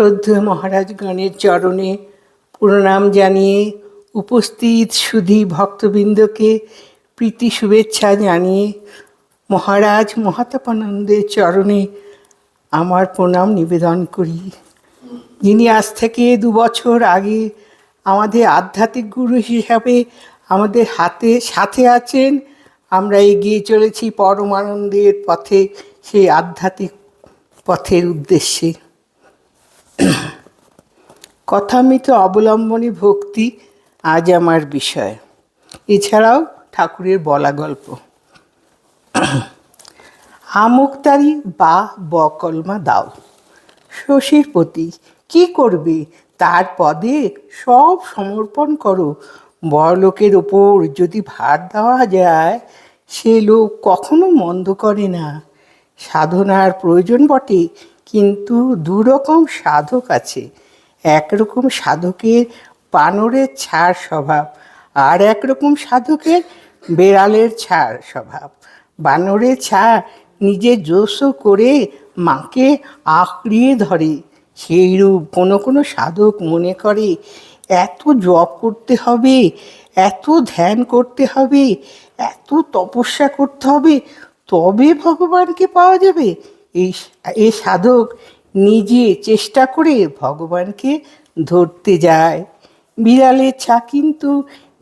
শ্রদ্ধেয় মহারাজগণের চরণে প্রণাম জানিয়ে উপস্থিত সুধী ভক্তবৃন্দকে প্রীতি শুভেচ্ছা জানিয়ে মহারাজ মহাতাপানন্দের চরণে আমার প্রণাম নিবেদন করি। যিনি আজ থেকে দু বছর আগে আমাদের আধ্যাত্মিক গুরু হিসাবে আমাদের হাতে, সাথে আছেন, আমরা এগিয়ে চলেছি পরমানন্দের পথে, সেই আধ্যাত্মিক পথের উদ্দেশ্যে। কথামৃত অবলম্বনী ভক্তি আজ আমার বিষয়। এছাড়াও ঠাকুরের বলা গল্প। আমুকতারি বা বকলমা দাও। শশীর প্রতি কি করবে? তার পদে সব সমর্পণ করো। বড়লোকের ওপর যদি ভার দেওয়া যায়, সে লোক কখনো মন্দ করে না। সাধনার প্রয়োজন বটে কিন্তু দুরকম সাধক আছে। একরকম সাধকের বানরের ছাড় স্বভাব আর একরকম সাধকের বেড়ালের ছাড় স্বভাব। বানরের ছাড় নিজে জোসো করে মাকে আঁকড়িয়ে ধরে। সেইরূপ কোনো কোনো সাধক মনে করে, এত জপ করতে হবে, এত ধ্যান করতে হবে, এত তপস্যা করতে হবে, তবে ভগবানকে পাওয়া যাবে? এই এই সাধক নিজে চেষ্টা করে ভগবানকে ধরতে যায়। বিড়ালের ছা কিন্তু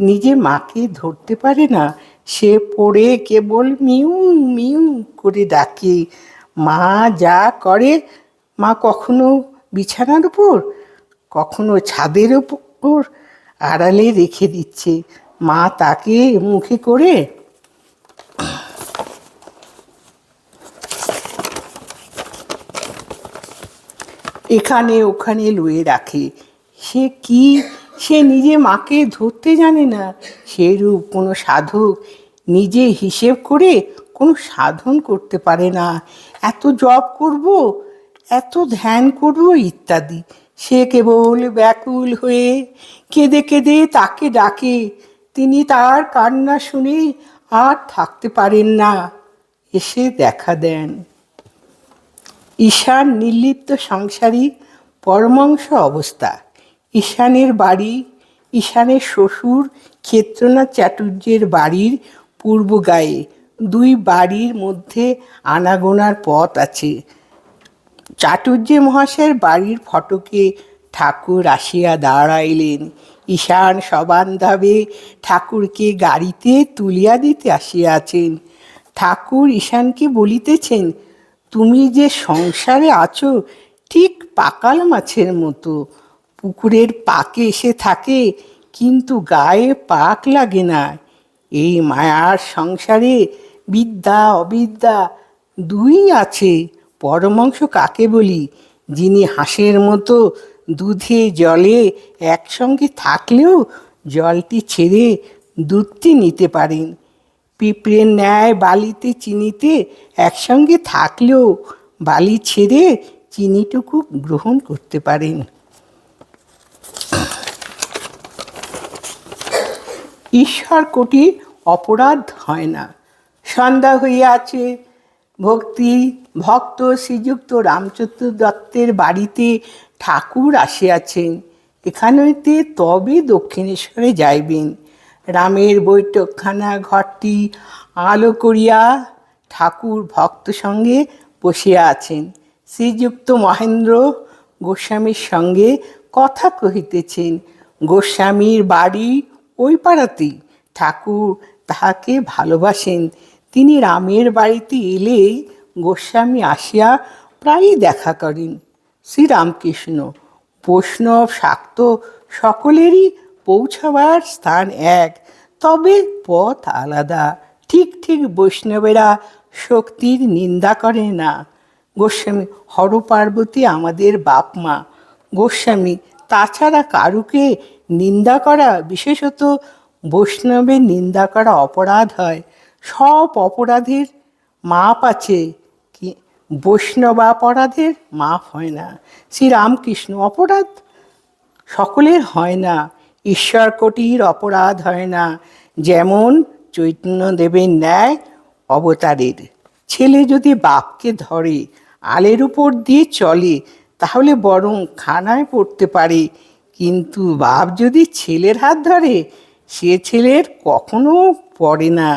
নিজে মাকে ধরতে পারে না। সে পড়ে কেবল মিউ মিউ করে ডাকে, মা যা করে, মা কখনো বিছানার উপর, কখনো ছাদের উপর আড়ালে রেখে দিচ্ছে। মা তাকে মুখে করে এখানে ওখানে লুয়ে রাখে। সে কি? সে নিজে মাকে ধরতে জানে না। সেরূপ কোনো সাধক। নিজে হিসেব করে কোনো সাধন করতে পারে না। এত জপ করব, এত ধ্যান করব ইত্যাদি। সে কেবল ব্যাকুল হয়ে কেঁদে কেঁদে তাকে ডাকে। তিনি তার কান্না শুনে আর থাকতে পারেন না। এসে দেখা দেন। ঈশান নির্লিপ্ত সংসারী পরমাংশ অবস্থা। ঈশানের বাড়ি, ঈশানের শ্বশুর ক্ষেত্রনাথ চাটুর্যের বাড়ির পূর্ব গায়ে। দুই বাড়ির মধ্যে আনাগোনার পথ আছে। চাটুর্য মহাশয়ের বাড়ির ফটকে ঠাকুর আসিয়া দাঁড়াইলেন। ঈশান সবান্ধাবে ঠাকুরকে গাড়িতে তুলিয়া দিতে আসিয়াছেন। ঠাকুর ঈশানকে বলিতেছেন তুমি যে সংসারে আছো, ঠিক পাকাল মাছের মতো। পুকুরের পাকে এসে থাকে, কিন্তু গায়ে পাক লাগে না। এই মায়ার সংসারে বিদ্যা, অবিদ্যা দুই আছে। পরমাংশ কাকে বলি? যিনি হাঁসের মতো দুধে জলে একসঙ্গে থাকলেও জলটি ছেড়ে দুধটি নিতে পারেন। পিঁপড়ের ন্যায় বালিতে চিনিতে একসঙ্গে থাকলেও বালি ছেড়ে চিনিটুকু গ্রহণ করতে পারেন। ঈশ্বর কোটি অপরাধ হয় না। সন্ধ্যা হইয়াছে, ভক্তি, ভক্ত শ্রীযুক্ত রামচন্দ্র দত্তের বাড়িতে ঠাকুর আসিয়াছেন। এখান হইতে তবে দক্ষিণেশ্বরে যাইবেন। রামের বৈঠকখানা ঘরটি আলো করিয়া ঠাকুর ভক্ত সঙ্গে বসিয়া আছেন। শ্রীযুক্ত মহেন্দ্র গোস্বামীর সঙ্গে কথা কহিতেছেন, গোস্বামীর বাড়ি ওই পাড়াতেই। ঠাকুর তাহাকে ভালোবাসেন। তিনি রামের বাড়িতে এলেই গোস্বামী আসিয়া প্রায়ই দেখা করেন। শ্রীরামকৃষ্ণ, বৈষ্ণব, শাক্ত সকলেরই পৌঁছাবার স্থান এক, তবে পথ আলাদা। ঠিক ঠিক বৈষ্ণবেরা শক্তির নিন্দা করে না। গোস্বামী, হরপার্বতী আমাদের বাপ মা। গোস্বামী, তাছাড়া কারুকে নিন্দা করা বিশেষত বৈষ্ণবের নিন্দা করা অপরাধ হয়। সব অপরাধের মাপ আছে কি? বৈষ্ণবাপরাধের মাপ হয় না। শ্রীরামকৃষ্ণ অপরাধ সকলের হয় না। ঈশ্বর কোটির অপরাধ হয় না, যেমন চৈতন্যদেবের ন্যায় অবতারের। ছেলে যদি বাপকে ধরে, আলের উপর দিয়ে চলে, তাহলে বরং খানায় পড়তে পারে। কিন্তু বাপ যদি ছেলের হাত ধরে, সে ছেলের কখনো পড়ে না।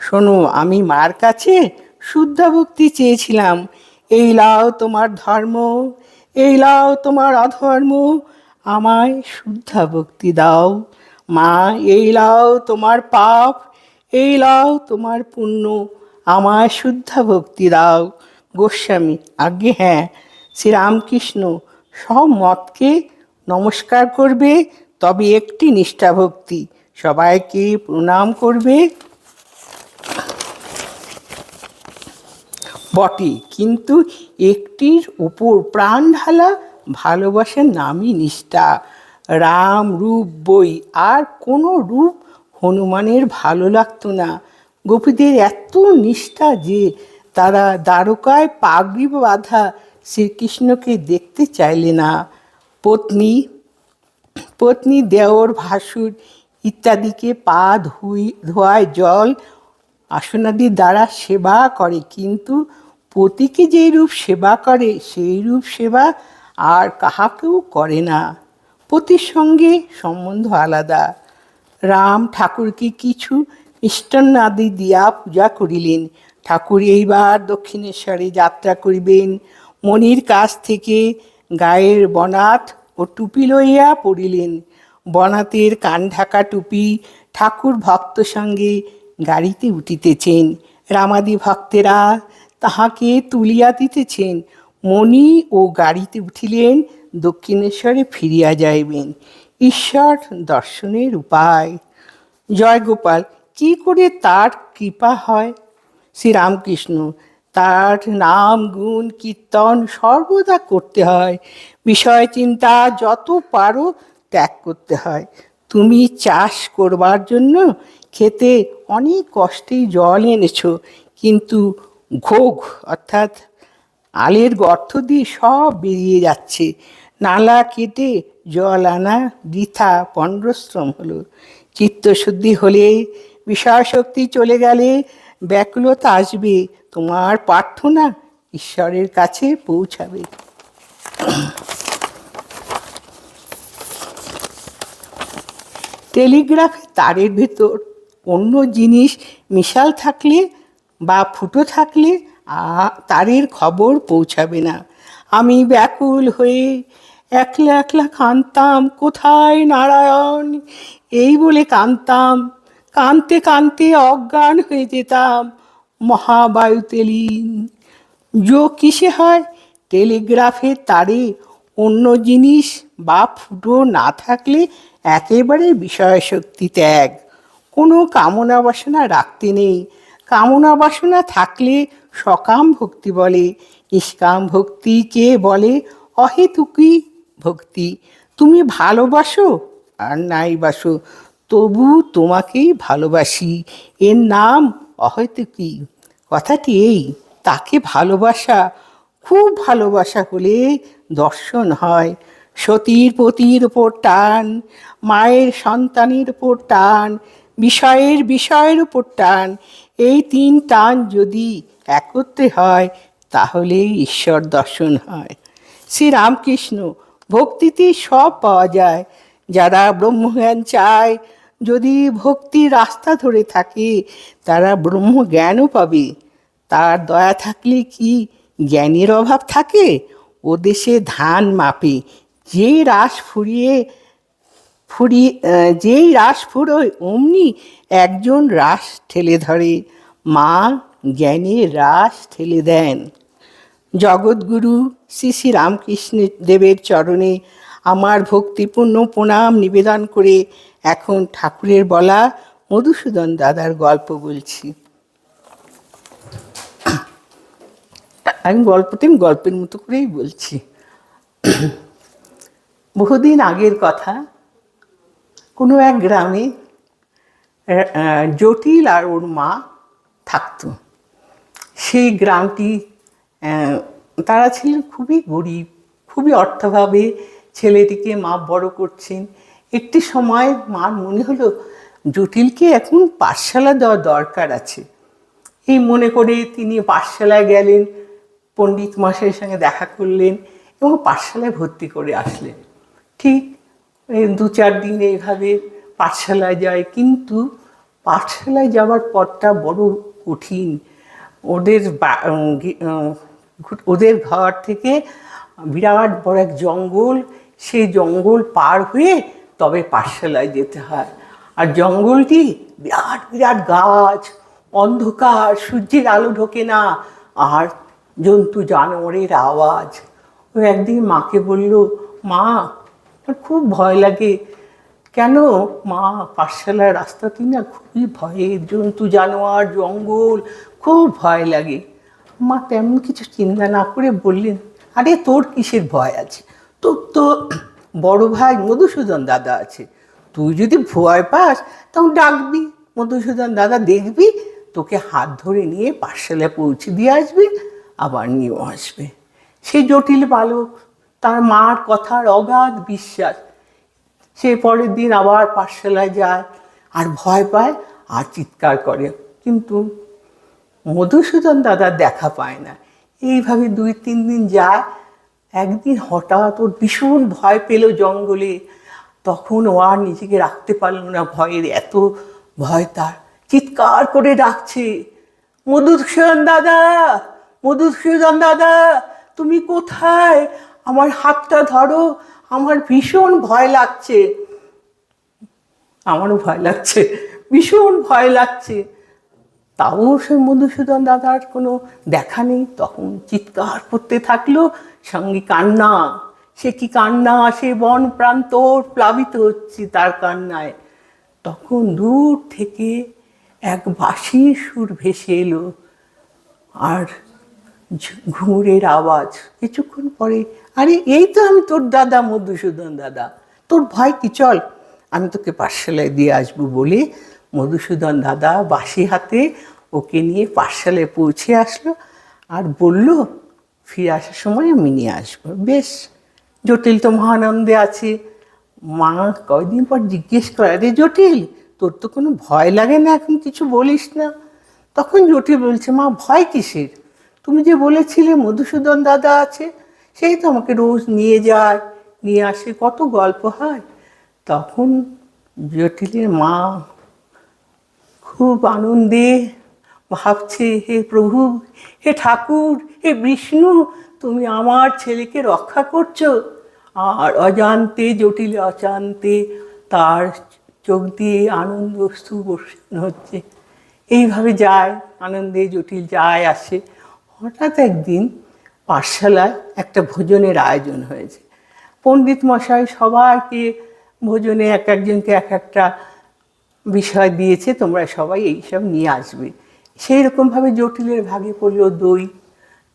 শোনো, আমি মার কাছে শুদ্ধা ভক্তি চেয়েছিলাম। এই লাও তোমার ধর্ম, এই লাও তোমার অধর্ম আমায় শুদ্ধা ভক্তি দাও। মা, এই লাও তোমার পাপ, এই লাও তোমার পুণ্য, আমায় শুদ্ধা ভক্তি দাও। গোস্বামী, আজ্ঞে হ্যাঁ শ্রীরামকৃষ্ণ সব মতকে নমস্কার করবে, তবে একটি নিষ্ঠা ভক্তি সবাইকে প্রণাম করবে। বটে, কিন্তু একটির উপর প্রাণ ঢালা ভালোবাসার নামই নিষ্ঠা। রাম রূপ বই, আর কোনো রূপ হনুমানের ভালো লাগতো না। গোপীদের এত নিষ্ঠা যে তারা দ্বারকায় পাগড়ি বাঁধা শ্রীকৃষ্ণকে দেখতে চাইলে না। পত্নী পত্নী দেওর, ভাসুর ইত্যাদিকে পা ধুই, ধোয়ায় জল আসনাদির দ্বারা সেবা করে। কিন্তু পতিকে যেই রূপ সেবা করে, সেই রূপ সেবা আর কাহাকেও করে না। পতির সঙ্গে সম্বন্ধ আলাদা। রাম ঠাকুরকে কিছু মিষ্টান্ন আদি দিয়া পূজা করিলেন। ঠাকুর এইবার দক্ষিণেশ্বরে যাত্রা করিবেন। মনির কাছ থেকে গায়ের বনাত ও টুপি লইয়া পড়িলেন। বনাতের কান ঢাকা টুপি ঠাকুর ভক্ত সঙ্গে গাড়িতে উঠিতেছেন। রামাদি ভক্তেরা তাহাকে তুলিয়া দিতেছেন। মণি ও গাড়িতে উঠিলেন, দক্ষিণেশ্বরে ফিরিয়া যাইবেন। ঈশ্বর দর্শনের উপায়। জয়গোপাল কি করে তার কৃপা হয়? শ্রীরামকৃষ্ণ, তার নাম, গুণ, কীর্তন সর্বদা করতে হয়। বিষয়, চিন্তা যত পারো ত্যাগ করতে হয়। তুমি চাষ করবার জন্য খেতে অনেক কষ্টেই জল এনেছো, কিন্তু ঘোগ অর্থাৎ আলের গর্ত দিয়ে সব বেরিয়ে যাচ্ছে। নালা কেটে জল আনা বৃথা পণ্ডশ্রম হলো। চিত্তশুদ্ধি হলে বিষয়শক্তি চলে গেলে ব্যাকুলতা আসবে। তোমার প্রার্থনা ঈশ্বরের কাছে পৌঁছাবে। টেলিগ্রাফে তারের ভেতর অন্য জিনিস মিশাল থাকলে বা ফুটো থাকলে তারের খবর পৌঁছাবে না। আমি ব্যাকুল হয়ে একলা একলা কাঁদতাম, কোথায় নারায়ণ? এই বলে কাঁদতাম, কাঁদতে কাঁদতে অজ্ঞান হয়ে যেতাম। মহাবায়ুতে লীন যোগ কিসে হয়? টেলিগ্রাফের তারে অন্য জিনিস বা ফুটো না থাকলে একেবারে বিষয় শক্তি ত্যাগ। কোনো কামনা বাসনা রাখতে নেই। কামনা বাসনা থাকলে সকাম ভক্তি বলে নিষ্কাম ভক্তিকে বলে অহেতুকি ভক্তি। তুমি ভালোবাসো আর নাই বাসো, তবু তোমাকেই ভালোবাসি। এর নাম অহেতুকি কথাটি এই, তাকে ভালোবাসা, খুব ভালোবাসা হলে দর্শন হয়। সতীর পতির ওপর টান, মায়ের সন্তানের ওপর টান, বিষয়ের বিষয়ের উপর টান। এই তিন টান যদি একত্রে হয় তাহলেই ঈশ্বর দর্শন হয়। শ্রী রামকৃষ্ণ ভক্তিতে সব পাওয়া যায়। যারা ব্রহ্মজ্ঞান চায় যদি ভক্তির রাস্তা ধরে থাকে তারা ব্রহ্মজ্ঞানও পাবে। তার দয়া থাকলে কি জ্ঞানের অভাব থাকে? ও দেশে ধান মাপে। যেই রাস ফুরিয়ে ফুরি আহ, যেই রাস ফুরোয় অমনি একজন রাস ঠেলে ধরে। মা জ্ঞানে রাস ঠেলে দেন। জগৎগুরু শ্রী শ্রী রামকৃষ্ণ দেবের চরণে আমার ভক্তিপূর্ণ প্রণাম নিবেদন করে এখন ঠাকুরের বলা মধুসূদন দাদার গল্প বলছি। আমি গল্পটা গল্পের মতো করেই বলছি। বহুদিন আগের কথা, কোনো এক গ্রামে জটিল আর ওর মা থাকতো। সেই গ্রামটি তারা ছিলেন খুবই গরিব, খুবই অর্থভাবে ছেলেটিকে মা বড় করছেন। একটি সময় মার মনে হলো, জটিলকে এখন পাঠশালা দেওয়া দরকার আছে। এই মনে করে তিনি পাঠশালায় গেলেন, পণ্ডিত মশাইয়ের সঙ্গে দেখা করলেন এবং পাঠশালায় ভর্তি করে আসলেন। ঠিক দু চার দিন এইভাবে পাঠশালায় যায়, কিন্তু পাঠশালায় যাওয়ার পথটা বড় কঠিন। ওদের ওদের ঘর থেকে বিরাট বড় এক জঙ্গল, সেই জঙ্গল পার হয়ে তবে পাঠশালায় যেতে হয়। আর জঙ্গলটি বিরাট বিরাট গাছ, অন্ধকার, সূর্যের আলো ঢোকে না, আর জন্তু জানোয়ারের আওয়াজ। ও একদিন মাকে বলল, মা খুব ভয় লাগে কেন মা পাঠশালার রাস্তাটি না খুবই ভয়ের জন্তু, জানোয়ার, জঙ্গল, খুব ভয় লাগে। মা তেমন কিছু চিন্তা না করে বললেন, আরে তোর কিসের ভয় আছে? তোর তো বড় ভাই মধুসূদন দাদা আছে। তুই যদি ভয় পাস, তখন ডাকবি। মধুসূদন দাদা দেখবি, তোকে হাত ধরে নিয়ে পাঠশালায় পৌঁছে দিয়ে আসবে, আবার নিয়েও আসবে। সে জটিল বালক, তার মার কথার অগাধ বিশ্বাস সে পরের দিন আবার পাঠশালায় যায় আর ভয় পায় আর চিৎকার করে। কিন্তু মধুসূদন দাদা দেখা পায় না। এইভাবে দুই, তিন দিন যায়। একদিন হঠাৎ ওর ভীষণ ভয় পেল জঙ্গলে। তখন ও আর নিজেকে রাখতে পারল না ভয়ের, এত ভয় তার। চিৎকার করে ডাকছে, মধুসূদন দাদা মধুসূদন দাদা, তুমি কোথায়? আমার হাতটা ধরো আমার ভীষণ ভয় লাগছে। আমারও ভয় লাগছে। ভীষণ ভয় লাগছে। তাও সে মধুসূদন দাদার কোনো দেখা নেই। তখন চিৎকার করতে থাকল, সঙ্গে কান্না। সে কি কান্না? সে বন প্রান্তর প্লাবিত হচ্ছে তার কান্নায়। তখন দূর থেকে এক বাঁশির সুর ভেসে এলো। আর ঘুঙুরের আওয়াজ। কিছুক্ষণ পরে আরে, এই তো আমি তোর দাদা, মধুসূদন দাদা। তোর ভয় কি? চল, আমি তোকে পাঠশালায় দিয়ে আসব বলে মধুসূদন দাদা বাসি হাতে ওকে নিয়ে পাঠশালায় পৌঁছে আসলো আর বলল, ফিরে আসার সময় আমি নিয়ে আসব। বেশ, জটিল তো মহানন্দে আছে। মা কয়দিন পর জিজ্ঞেস করে রে জটিল, তোর তো কোনো ভয় লাগে না, এখন কিছু বলিস না? তখন জটিল বলছে, মা, ভয় কিসের? তুমি যে বলেছিলে মধুসূদন দাদা আছে সেই তো আমাকে রোজ নিয়ে যায়, নিয়ে আসে, কত গল্প হয়। তখন জটিলের মা খুব আনন্দে ভাবছে, হে প্রভু, হে ঠাকুর, হে বিষ্ণু, তুমি আমার ছেলেকে রক্ষা করছ। আর অজান্তে, জটিল অজান্তে তার চোখ দিয়ে আনন্দ বর্ষণ হচ্ছে। এইভাবে যায়, আনন্দে জটিল যায়, আসে। হঠাৎ একদিন পাঠশালায় একটা ভোজনের আয়োজন হয়েছে। পণ্ডিত মশাই সবাইকে ভোজনে এক একজনকে এক একটা বিষয় দিয়েছে, তোমরা সবাই এইসব নিয়ে আসবে। সেই রকমভাবে জটিলের ভাগে পড়ল দই।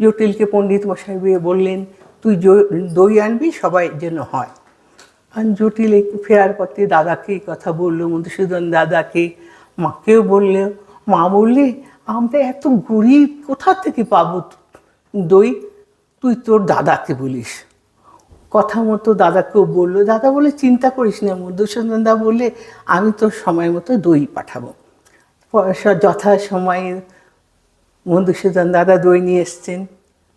জটিলকে পণ্ডিত মশাই বিয়ে বললেন, তুই দই আনবি, সবাই যেন হয়। আর জটিল ফেরার পথে দাদাকে কথা বলল, মধুসূদন দাদাকে। মাকেও বললে, মা বললে, আমরা এত গরিব, কোথা থেকে পাবো দই? তুই তোর দাদাকে বলিস। কথা মতো দাদাকেও বলল, দাদা বলে চিন্তা করিস না, মধুসূদন দা বলে আমি তোর সময় মতো দই পাঠাবো। পয়সা, যথা সময়ে মধুসূদন দাদা দই নিয়ে এসছেন।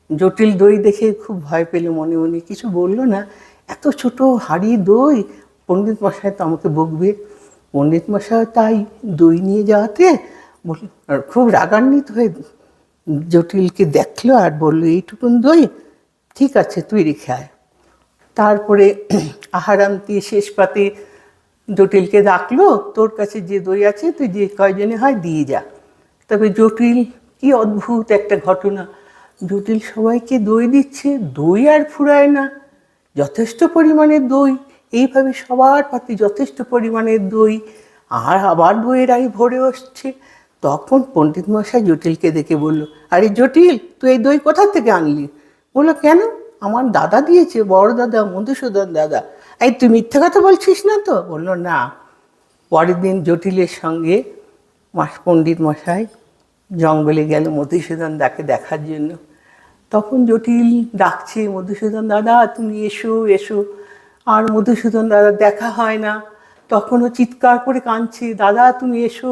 জটিল দই দেখে খুব ভয় পেল মনে মনে, কিছু বলল না। এত ছোট হাড়ি দই, পণ্ডিত মশাই তো আমাকে বকবে। পণ্ডিত মশাই তাই দই নিয়ে যাওয়াতে খুব রাগান্বিত হয়ে জটিলকে দেখল আর বলল, এইটুকুন দই, ঠিক আছে, তুই রেখে আয়। তারপরে আহারান্তি শেষ পাতে জটিলকে ডাকলো, তোর কাছে যে দই আছে, তুই যে কয়জনে হয় দিয়ে যা। তবে জটিল, কি অদ্ভুত একটা ঘটনা। জটিল সবাইকে দই দিচ্ছে, দই আর ফুরায় না, যথেষ্ট পরিমাণের দই। এইভাবে সবার পাতে যথেষ্ট পরিমাণের দই, আর আবার দইয়ের আই ভরে আসছে। তখন পণ্ডিত মশাই জটিলকে দেখে বলল, আরে জটিল, তুই এই দই কোথা থেকে আনলি? বলল, কেন? আমার দাদা দিয়েছে, বড় দাদা, মধুসূদন দাদা। এই তুই মিথ্যে কথা বলছিস না তো? বলল, না। পরের দিন জটিলের সঙ্গে মাস, পণ্ডিত মশাই জঙ্গলে গেল মধুসূদন দাকে দেখার জন্য। তখন জটিল ডাকছে, মধুসূদন দাদা, তুমি এসো এসো। আর মধুসূদন দাদা দেখা হয় না। তখনও চিৎকার করে কাঁদছে, দাদা, তুমি এসো।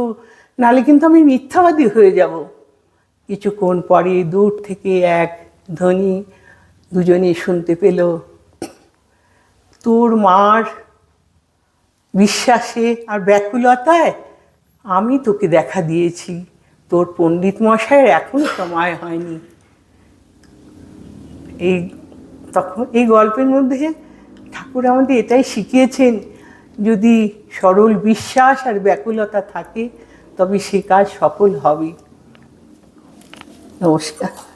নালে কিন্তু আমি মিথ্যাবাদী হয়ে যাব। কিছুক্ষণ পরে দূর থেকে এক ধনী দুজনেই শুনতে পেল, তোর মার বিশ্বাসে আর ব্যাকুলতায় আমি তোকে দেখা দিয়েছি। তোর পণ্ডিত মশাইয়ের এখনও সময় হয়নি। এই তখন এই গল্পের মধ্যে ঠাকুর আমাদের এটাই শিখিয়েছেন, যদি সরল বিশ্বাস আর ব্যাকুলতা থাকে তবে সে কাজ সফল হবে। নমস্কার।